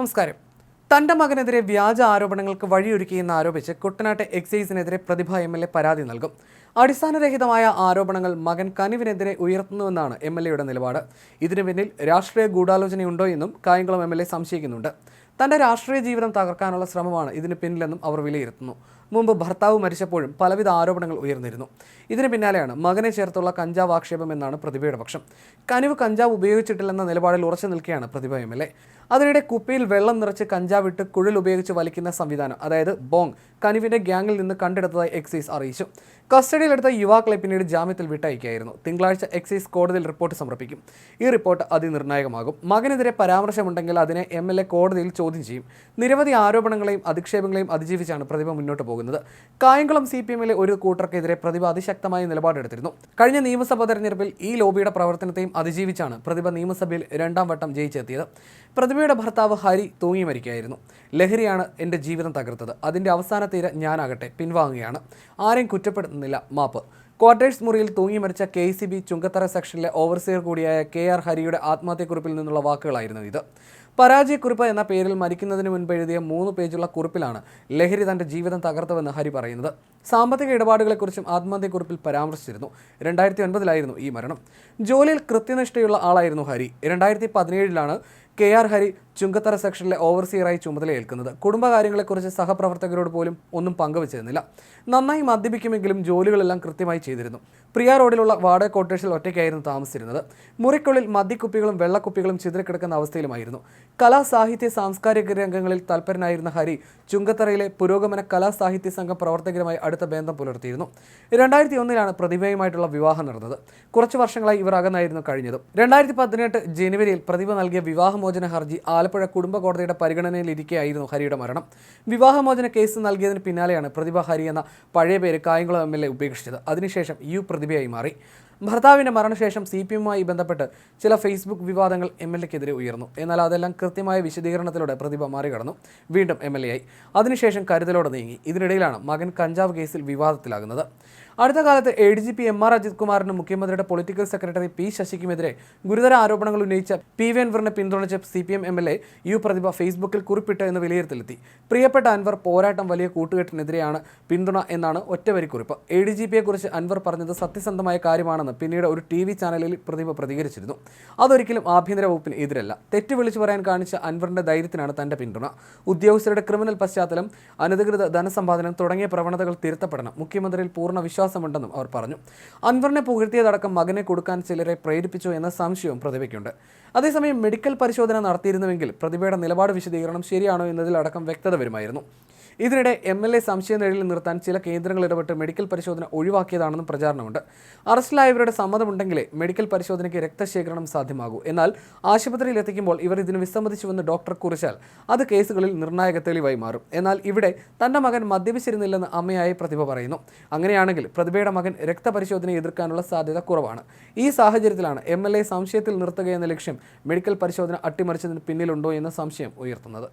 നമസ്കാരം. തന്റെ മകനെതിരെ വ്യാജ ആരോപണങ്ങൾക്ക് വഴിയൊരുക്കിയെന്ന് ആരോപിച്ച് കുട്ടനാട്ടെ എക്സൈസിനെതിരെ പ്രതിഭ എം എൽ എ പരാതി നൽകും. അടിസ്ഥാനരഹിതമായ ആരോപണങ്ങൾ മകൻ കനിവിനെതിരെ ഉയർത്തുന്നുവെന്നാണ് എം എൽ എയുടെ നിലപാട്. ഇതിനു പിന്നിൽ രാഷ്ട്രീയ ഗൂഢാലോചനയുണ്ടോ എന്നും കായംകുളം എം എൽ എ സംശയിക്കുന്നുണ്ട്. തന്റെ രാഷ്ട്രീയ ജീവിതം തകർക്കാനുള്ള ശ്രമമാണ് ഇതിന് പിന്നിലെന്നും അവർ വിലയിരുത്തുന്നു. മുമ്പ് ഭർത്താവ് മരിച്ചപ്പോഴും പലവിധ ആരോപണങ്ങൾ ഉയർന്നിരുന്നു. ഇതിന് പിന്നാലെയാണ് മകനെ ചേർത്തുള്ള കഞ്ചാവ് ആക്ഷേപം എന്നാണ് പ്രതിഭയുടെ പക്ഷം. കനിവ് കഞ്ചാവ് ഉപയോഗിച്ചിട്ടില്ലെന്ന നിലപാടിൽ ഉറച്ചു നിൽക്കുകയാണ് പ്രതിഭ എം എൽ എ. അതിനിടെ കുപ്പിയിൽ വെള്ളം നിറച്ച് കഞ്ചാവിട്ട് കുഴൽ ഉപയോഗിച്ച് വലിക്കുന്ന സംവിധാനം അതായത് ബോങ് കനിവിന്റെ ഗ്യാങ്ങിൽ നിന്ന് കണ്ടെടുത്തതായി എക്സൈസ് അറിയിച്ചു. കസ്റ്റഡിയിലെടുത്ത യുവാക്കളെ പിന്നീട് ജാമ്യത്തിൽ വിട്ടയക്കുകയായിരുന്നു. തിങ്കളാഴ്ച എക്സൈസ് കോടതിയിൽ റിപ്പോർട്ട് സമർപ്പിക്കും. ഈ റിപ്പോർട്ട് അതിനിർണായകമാകും. മകനെതിരെ പരാമർശമുണ്ടെങ്കിൽ അതിനെ എം എൽ എ കോടതിയിൽ ചോദ്യം ചെയ്യും. നിരവധി ആരോപണങ്ങളെയും അധിക്ഷേപങ്ങളെയും അതിജീവിച്ചാണ് പ്രതിഭ മുന്നോട്ട് പോകുന്നത്. കായംകുളം സി പി എമ്മിലെ ഒരു കൂട്ടർക്കെതിരെ പ്രതിഭ അതിശക്തമായ നിലപാടെടുത്തിരുന്നു. കഴിഞ്ഞ നിയമസഭാ തെരഞ്ഞെടുപ്പിൽ ഈ ലോബിയുടെ പ്രവർത്തനത്തെയും അതിജീവിച്ചാണ് പ്രതിഭ നിയമസഭയിൽ രണ്ടാം വട്ടം ജയിച്ചെത്തിയത്. പ്രതിഭയുടെ ഭർത്താവ് ഹരി തൂങ്ങി മരിക്കുകയായിരുന്നു. ലഹരിയാണ് എന്റെ ജീവിതം തകർത്തത്. അതിന്റെ അവസാന തീര ഞാനാകട്ടെ പിൻവാങ്ങുകയാണ്. ആരെയും കുറ്റപ്പെടുത്തുന്നില്ല. മാപ്പ്. ക്വാർട്ടേഴ്സ് മുറിയിൽ തൂങ്ങി മരിച്ച കെ സി ബി ചുങ്കത്തറ സെക്ഷനിലെ ഓവർസിയർ കൂടിയായ കെ ആർ ഹരിയുടെ ആത്മഹത്യക്കുറിപ്പിൽ നിന്നുള്ള വാക്കുകളായിരുന്നു ഇത്. പരാജയക്കുറിപ്പ് എന്ന പേരിൽ മരിക്കുന്നതിന് മുൻപ് എഴുതിയ മൂന്ന് പേജുള്ള കുറിപ്പിലാണ് ലഹരി തന്റെ ജീവിതം തകർത്തുവെന്ന് ഹരി പറയുന്നത്. സാമ്പത്തിക ഇടപാടുകളെക്കുറിച്ചും ആത്മഹത്യക്കുറിപ്പിൽ പരാമർശിച്ചിരുന്നു. രണ്ടായിരത്തി ഒൻപതിലായിരുന്നു ഈ മരണം. ജോലിയിൽ കൃത്യനിഷ്ഠയുള്ള ആളായിരുന്നു ഹരി. രണ്ടായിരത്തി പതിനേഴിലാണ് കെ ആർ ഹരി ചുങ്കത്തറ സെക്ഷനിലെ ഓവർസിയറായി ചുമതലയേൽക്കുന്നത് കുടുംബകാര്യങ്ങളെക്കുറിച്ച് സഹപ്രവർത്തകരോട് പോലും ഒന്നും പങ്കുവച്ചിരുന്നില്ല. നന്നായി മദ്യപിക്കുമെങ്കിലും ജോലികളെല്ലാം കൃത്യമായി ചെയ്തിരുന്നു. പ്രിയ റോഡിലുള്ള വാടക ക്വാർട്ടേഴ്സിൽ ഒറ്റയ്ക്കായിരുന്നു താമസിച്ചിരുന്നത്. മുറിക്കുള്ളിൽ മദ്യക്കുപ്പികളും വെള്ളക്കുപ്പികളും ചിതറിക്കിടക്കുന്ന അവസ്ഥയിലുമായിരുന്നു. കലാ സാഹിത്യ സാംസ്കാരിക രംഗങ്ങളിൽ തൽപരനായിരുന്ന ഹരി ചുങ്കത്തറയിലെ പുരോഗമന കലാ സാഹിത്യ സംഘം പ്രവർത്തകരുമായി അടുത്ത ബന്ധം പുലർത്തിയിരുന്നു. രണ്ടായിരത്തി ഒന്നിലാണ് പ്രതിഭയുമായിട്ടുള്ള വിവാഹം നടന്നത്. കുറച്ച് വർഷങ്ങളായി ഇവർ അകന്നായിരുന്നു കഴിഞ്ഞത്. രണ്ടായിരത്തി പതിനെട്ട് ജനുവരിയിൽ പ്രതിഭ നൽകിയ വിവാഹമോചന ഹർജി ആലപ്പുഴ കുടുംബ കോടതിയുടെ പരിഗണനയിലിരിക്കെയായിരുന്നു ഹരിയുടെ മരണം. വിവാഹമോചന കേസ് നൽകിയതിന് പിന്നാലെയാണ് പ്രതിഭ ഹരി എന്ന പഴയ പേര് കായംകുളം എം എൽ എ ഉപേക്ഷിച്ചത്. അതിനുശേഷം യു പ്രതിഭയായി മാറി. ഭർത്താവിന്റെ മരണശേഷം സി പി എമ്മുമായി ബന്ധപ്പെട്ട് ചില ഫേസ്ബുക്ക് വിവാദങ്ങൾ എം എൽ എക്കെതിരെ ഉയർന്നു. എന്നാൽ അതെല്ലാം കൃത്യമായ വിശദീകരണത്തിലൂടെ പ്രതിഭ മറികടന്നു. വീണ്ടും എം എൽ എ ആയി അതിനുശേഷം കരുതലോടെ നീങ്ങി. ഇതിനിടയിലാണ് മകൻ കഞ്ചാവ് കേസിൽ വിവാദത്തിലാകുന്നത്. അടുത്ത കാലത്ത് A D G P M R Ajith കുമാറിനും മുഖ്യമന്ത്രിയുടെ പൊളിറ്റിക്കൽ സെക്രട്ടറി പി ശശിക്കുമെതിരെ ഗുരുതര ആരോപണങ്ങൾ ഉന്നയിച്ച പി വി അൻവറിനെ പിന്തുണച്ച C P M M L A U Prathibha ഫേസ്ബുക്കിൽ കുറിപ്പിട്ട് എന്ന് വിലയിരുത്തലെത്തി. പ്രിയപ്പെട്ട അൻവർ പോരാട്ടം വലിയ കൂട്ടുകെട്ടിനെതിരെയാണ് പിന്തുണ എന്നാണ് ഒറ്റവരിക്കുറിപ്പ്. എ ഡി ജി പിയെക്കുറിച്ച് അൻവർ പറഞ്ഞത് സത്യസന്ധമായ കാര്യമാണെന്ന് പിന്നീട് ഒരു ടി വി ചാനലിൽ പ്രതിഭ പ്രതികരിച്ചിരുന്നു. അതൊരിക്കലും ആഭ്യന്തര വകുപ്പിന് എതിരല്ല. തെറ്റ് വിളിച്ചു പറയാൻ കാണിച്ച അൻവറിന്റെ ധൈര്യത്തിനാണ് തന്റെ പിന്തുണ. ഉദ്യോഗസ്ഥരുടെ ക്രിമിനൽ പശ്ചാത്തലം അനധികൃത ധനസമ്പാദനം തുടങ്ങിയ പ്രവണതകൾ തിരുത്തപ്പെടണം. മുഖ്യമന്ത്രിയിൽ പൂർണ വിശ്വാസമുണ്ടെന്നും അവർ പറഞ്ഞു. അൻവറിനെ പുകഴ്ത്തിയതടക്കം മകനെ കൊടുക്കാൻ ചിലരെ പ്രേരിപ്പിച്ചു എന്ന സംശയവും പ്രതിഭയ്ക്കുണ്ട്. അതേസമയം മെഡിക്കൽ പരിശോധന നടത്തിയിരുന്നുവെങ്കിൽ പ്രതിഭയുടെ നിലപാട് വിശദീകരണം ശരിയാണോ എന്നതിലടക്കം വ്യക്തത വരുമായിരുന്നു. ഇതിനിടെ എം എൽ എ സംശയ നിഴലിൽ നിർത്താൻ ചില കേന്ദ്രങ്ങൾ ഇടപെട്ട് മെഡിക്കൽ പരിശോധന ഒഴിവാക്കിയതാണെന്നും പ്രചാരണമുണ്ട്. അറസ്റ്റിലായവരുടെ സമ്മതമുണ്ടെങ്കിലേ മെഡിക്കൽ പരിശോധനയ്ക്ക് രക്തശേഖരണം സാധ്യമാകൂ. എന്നാൽ ആശുപത്രിയിൽ എത്തിക്കുമ്പോൾ ഇവർ ഇതിന് വിസമ്മതിച്ചുവെന്ന് ഡോക്ടർ കുറിച്ചാൽ അത് കേസുകളിൽ നിർണായക തെളിവായി മാറും. എന്നാൽ ഇവിടെ തന്റെ മകൻ മദ്യപിച്ചിരുന്നില്ലെന്ന് അമ്മയായി പ്രതിഭ പറയുന്നു. അങ്ങനെയാണെങ്കിൽ പ്രതിഭയുടെ മകൻ രക്തപരിശോധനയെ എതിർക്കാനുള്ള സാധ്യത കുറവാണ്. ഈ സാഹചര്യത്തിലാണ് എം എൽ എ സംശയത്തിൽ നിർത്തുകയെന്ന ലക്ഷ്യം മെഡിക്കൽ പരിശോധന അട്ടിമറിച്ചതിന് പിന്നിലുണ്ടോ എന്ന സംശയം ഉയർത്തുന്നത്.